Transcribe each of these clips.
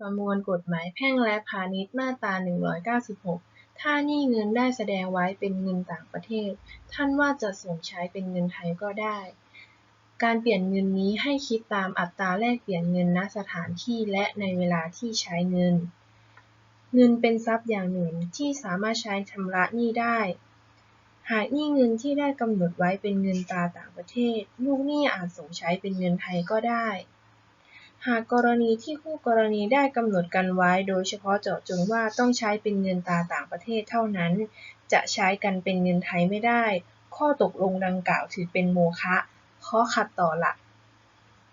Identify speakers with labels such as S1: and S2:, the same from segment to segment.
S1: ประมวลกฎหมายแพ่งและพาณิชย์ มาตรา 196 ถ้าหนี้เงินได้แสดงไว้เป็นเงินต่างประเทศ ท่านว่าจะส่งใช้เป็นเงินไทยก็ได้ การเปลี่ยนเงินนี้ให้คิดตามอัตราแลกเปลี่ยนเงินณสถานที่และในเวลาที่ใช้เงิน เงินเป็นทรัพย์อย่างหนึ่งที่สามารถใช้ชำระหนี้ได้ หากหนี้เงินที่ได้กำหนดไว้เป็นเงินตราต่างประเทศ ลูกหนี้อาจส่งใช้เป็นเงินไทยก็ได้ หากกรณีที่คู่กรณีได้กำหนดกันไว้ โดยเฉพาะเจาะจงว่าต้องใช้เป็นเงินตราต่างประเทศเท่านั้น จะใช้กันเป็นเงินไทยไม่ได้ ข้อตกลงดังกล่าวถือเป็นโมฆะเพราะขัดต่อหลัก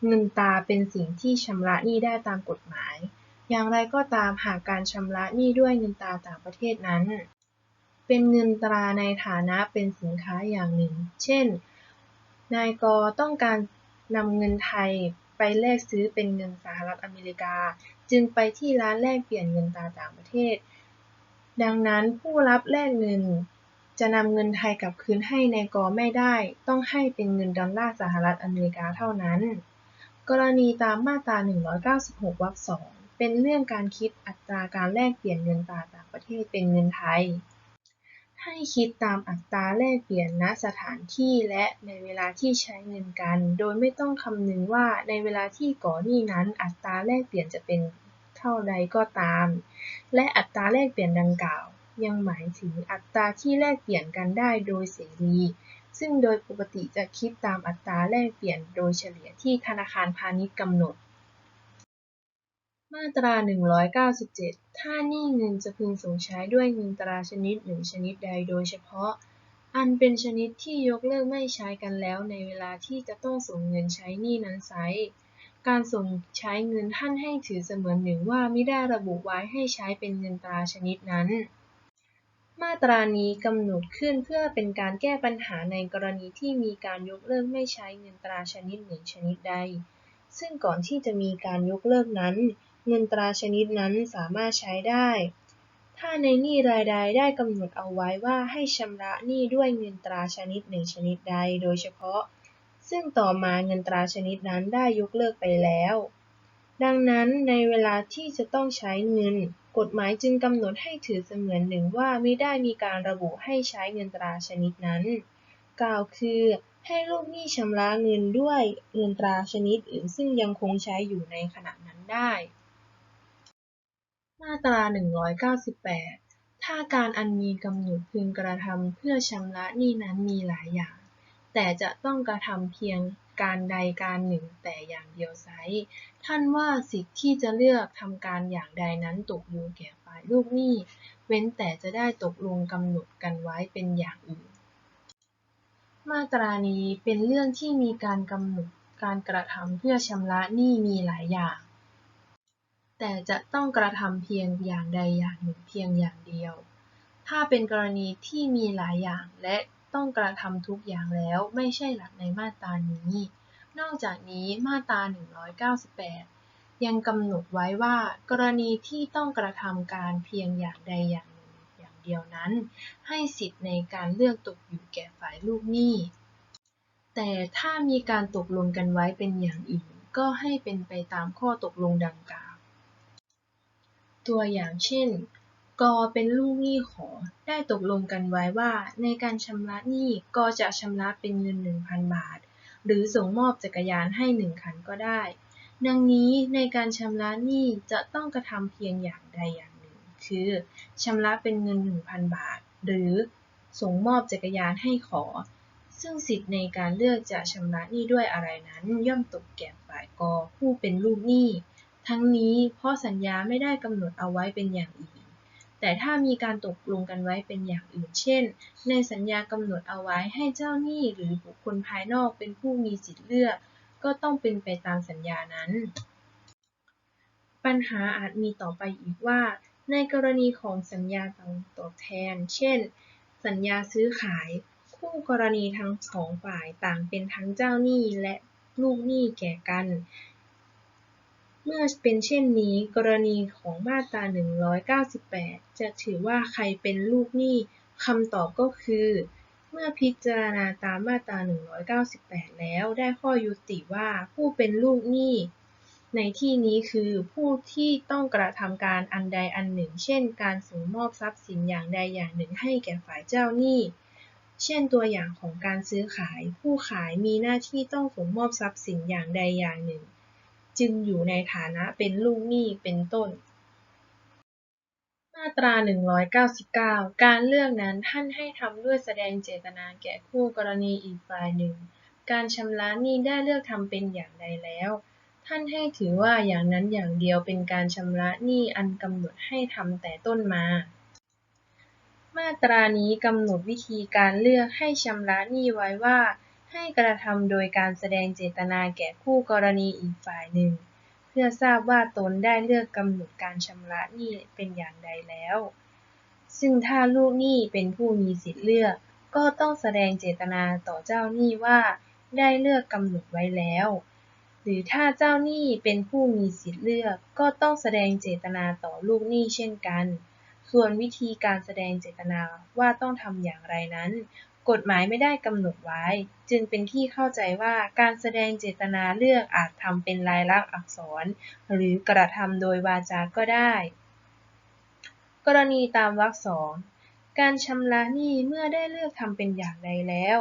S1: เงินตราเป็นสิ่งที่ชำระหนี้ได้ตามกฎหมาย อย่างไรก็ตามหากการชำระหนี้ด้วยเงินตราต่างประเทศนั้น เป็นเงินตราในฐานะเป็นสินค้าอย่างหนึ่ง เช่น นายกต้องการนำเงินไทย ไปแลกซื้อเป็นเงินสหรัฐอเมริกา จึงไปที่ร้านแลกเปลี่ยนเงินตราต่างประเทศ ดังนั้นผู้รับแลกเงิน จะนำเงินไทยกลับคืนให้ในายกไม่ได้ ต้องให้เป็นเงินดอลลาร์สหรัฐอเมริกาเท่านั้น กรณีตามมาตรา 196 วรรคสองเป็นเรื่องการคิดอัตราการแลกเปลี่ยนเงินตราต่างประเทศเป็นเงินไทย ให้คิดตามอัตราแลกเปลี่ยนณสถานที่และในเวลาที่ใช้เงินกัน โดยไม่ต้องคำนึงว่าในเวลาที่ก่อหนี้นั้นอัตราแลกเปลี่ยนจะเป็นเท่าใดก็ตาม และอัตราแลกเปลี่ยนดังกล่าว ยังหมายถึงอัตราที่แลกเปลี่ยนกันได้โดยเสรี ซึ่งโดยปกติจะคิดตามอัตราแลกเปลี่ยนโดยเฉลี่ยที่ธนาคารพาณิชย์กำหนด มาตรา 197 ถ้าหนี้เงินจะพึงส่งใช้ด้วยเงินตราชนิดหนึ่งชนิดใดโดยเฉพาะ อันเป็นชนิดที่ยกเลิกไม่ใช้กันแล้วในเวลาที่จะต้องส่งเงินใช้หนี้นั้นไซการส่งใช้เงินท่านให้ถือเสมือนหนึ่งว่าไมิได้ระบุไว้ให้ใช้เป็นเงินตราชนิดนั้น มาตรานี้กำหนดขึ้นเพื่อเป็นการแก้ปัญหาในกรณีที่มีการยกเลิกไม่ใช้เงินตราชนิดหนึ่งชนิดใด ซึ่งก่อนที่จะมีการยกเลิกนั้น เงินตราชนิดนั้นสามารถใช้ได้ ถ้าในหนี้รายใดได้กำหนดเอาไว้ว่าให้ชำระหนี้ด้วยเงินตราชนิดหนึ่งชนิดใดโดยเฉพาะ ซึ่งต่อมาเงินตราชนิดนั้นได้ยกเลิกไปแล้ว ดังนั้นในเวลาที่จะต้องใช้เงิน กฎหมายจึงกำหนดให้ถือเสมือนหนึ่งว่าไม่ได้มีการระบุให้ใช้เงินตราชนิดนั้น กล่าวคือให้ลูกหนี้ชำระเงินด้วยเงินตราชนิดอื่นซึ่งยังคงใช้อยู่ในขณะนั้นได้ มาตรา 198 ถ้าการอันมีกำหนดพึงกระทำเพื่อชำระหนี้นั้นมีหลายอย่าง แต่จะต้องกระทำเพียงการใดการหนึ่งแต่อย่างเดียวไซร้ท่านว่าสิทธิที่จะเลือกทำการอย่างใดนั้นตกอยู่แก่ฝ่ายลูกหนี้ เว้นแต่จะได้ตกลงกำหนดกันไว้เป็นอย่างอื่น มาตรานี้เป็นเรื่องที่มีการกำหนดการกระทำเพื่อชำระหนี้มีหลายอย่าง แต่จะต้องกระทำเพียงอย่างใดอย่างหนึ่งเพียงอย่างเดียว ถ้าเป็นกรณีที่มีหลายอย่างและต้องกระทำทุกอย่างแล้วไม่ใช่หลักในมาตรานี้ นอกจากนี้มาตรา 198 ยังกำหนดไว้ว่า กรณีที่ต้องกระทำการเพียงอย่างใดอย่างหนึ่งอย่างเดียวนั้น ให้สิทธิในการเลือกตกอยู่แก่ฝ่ายลูกหนี้แต่ถ้ามีการตกลงกันไว้เป็นอย่างอื่น ก็ให้เป็นไปตามข้อตกลงดังกล่าว ตัวอย่างเช่น ก เป็นลูกหนี้ขอ ได้ตกลงกันไว้ว่า ในการชำระหนี้ ก จะชำระเป็นเงิน 1,000 บาท หรือส่งมอบจักรยานให้ 1 คันก็ได้ ดังนี้ในการชำระหนี้จะต้องกระทำเพียงอย่างใดอย่างหนึ่ง คือชำระเป็นเงิน 1,000 บาท หรือส่งมอบจักรยานให้ขอ ซึ่งสิทธิในการเลือกจะชำระหนี้ด้วยอะไรนั้น ย่อมตกแก่ฝ่ายกผู้เป็นลูกหนี้ ทั้งนี้เพราะสัญญาไม่ได้กำหนดเอาไว้เป็นอย่างอื่น แต่ถ้ามีการตกลงกันไว้เป็นอย่างอื่น เช่น ในสัญญากำหนดเอาไว้ให้เจ้าหนี้หรือบุคคลภายนอกเป็นผู้มีสิทธิเลือก ก็ต้องเป็นไปตามสัญญานั้น ปัญหาอาจมีต่อไปอีกว่า ในกรณีของสัญญาต่างตอบแทน เช่น สัญญาซื้อขาย คู่กรณีทั้งสองฝ่ายต่างเป็นทั้งเจ้าหนี้และลูกหนี้แก่กัน เมื่อเป็นเช่นนี้ กรณีของมาตรา 198 จะถือว่าใครเป็นลูกหนี้คำตอบก็คือ เมื่อพิจารณาตามมาตรา 198 แล้วได้ข้อยุติว่าผู้เป็นลูกหนี้ในที่นี้คือผู้ที่ต้องกระทำการอันใดอันหนึ่ง เช่น การส่งมอบทรัพย์สินอย่างใดอย่างหนึ่งให้แก่ฝ่ายเจ้าหนี้ เช่นตัวอย่างของการซื้อขาย ผู้ขายมีหน้าที่ต้องส่งมอบทรัพย์สินอย่างใดอย่างหนึ่ง จึงอยู่ในฐานะเป็นลูกหนี้เป็นต้น มาตรา 199 การเลือกนั้นท่านให้ทำด้วยแสดงเจตนาแก่คู่กรณีอีกฝ่ายหนึ่ง การชำระหนี้ได้เลือกทำเป็นอย่างใดแล้ว ท่านให้ถือว่าอย่างนั้นอย่างเดียวเป็นการชำระหนี้อันกำหนดให้ทำแต่ต้นมามาตรานี้กำหนดวิธีการเลือกให้ชำระหนี้ไว้ว่า ให้กระทำโดยการแสดงเจตนาแก่คู่กรณีอีกฝ่ายหนึ่ง เพื่อทราบว่าตนได้เลือกกำหนดการชำระหนี้เป็นอย่างใดแล้ว ซึ่งถ้าลูกหนี้เป็นผู้มีสิทธิ์เลือก ก็ต้องแสดงเจตนาต่อเจ้าหนี้ว่า ได้เลือกกำหนดไว้แล้ว หรือถ้าเจ้าหนี้เป็นผู้มีสิทธิ์เลือก ก็ต้องแสดงเจตนาต่อลูกหนี้เช่นกัน ส่วนวิธีการแสดงเจตนาว่าต้องทำอย่างไรนั้น กฎหมายไม่ได้กำหนดไว้ จึงเป็นที่เข้าใจว่าการแสดงเจตนาเลือกอาจทำเป็นลายลักษณ์อักษร หรือกระทำโดยวาจาก็ได้ กรณีตามวรรคสองการชำระหนี้เมื่อได้เลือกทำเป็นอย่างใดแล้ว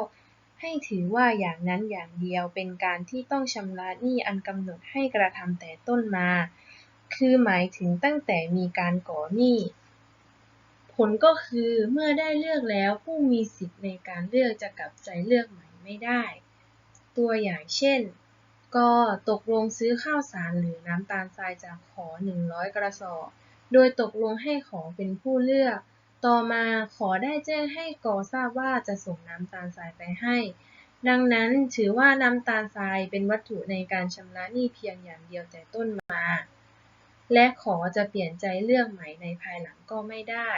S1: ให้ถือว่าอย่างนั้นอย่างเดียวเป็นการที่ต้องชำระหนี้อันกำหนดให้กระทำแต่ต้นมา คือหมายถึงตั้งแต่มีการก่อหนี้ ผลก็คือเมื่อได้เลือกแล้วผู้มีสิทธิ์ในการเลือกจะกลับใจเลือกใหม่ไม่ได้ ตัวอย่างเช่นกตกลงซื้อข้าวสารหรือน้ำตาลทรายจากขอ 100 กระสอบ โดยตกลงให้ขอเป็นผู้เลือก ต่อมาขอได้แจ้งให้กอทราบว่าจะส่งน้ำตาลทรายไปให้ ดังนั้นถือว่าน้ำตาลทรายเป็นวัตถุในการชำระหนี้เพียงอย่างเดียวแต่ต้นมาและขอจะเปลี่ยนใจเลือกใหม่ในภายหลังก็ไม่ได้